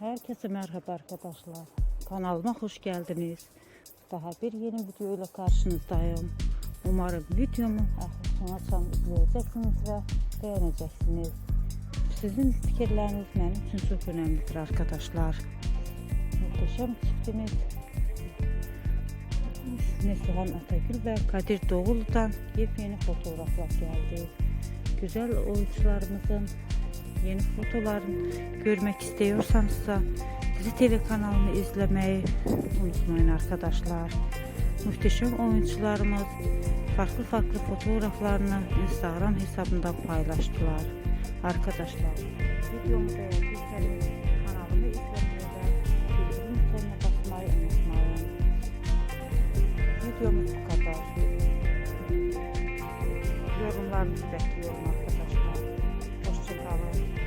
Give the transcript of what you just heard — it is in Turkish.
Herkese merhaba arkadaşlar. Kanalıma hoş geldiniz. Daha bir yeni video ile karşınızdayım. Umarım videomu ahir sona izleyeceksiniz ve beğeneceksiniz. Sizin fikirleriniz benim için çok önemlidir arkadaşlar. Muhteşem çiftimiz Neslihan Atagül ve Kadir Doğulu'dan yepyeni fotoğraflar geldi. Güzel oyuncularımızın yeni fotolarını görmek istiyorsanız da Dizi TV kanalını izlemeyi unutmayın arkadaşlar. Muhteşem oyuncularımız farklı farklı fotoğraflarını Instagram hesabında paylaştılar. Arkadaşlar videomu beğendiyseniz kanalımı izlemeyi ve bildirim butonuna basmayı unutmayın. Videomuz bu kadar. Yorumlarınızı bekliyorum problem.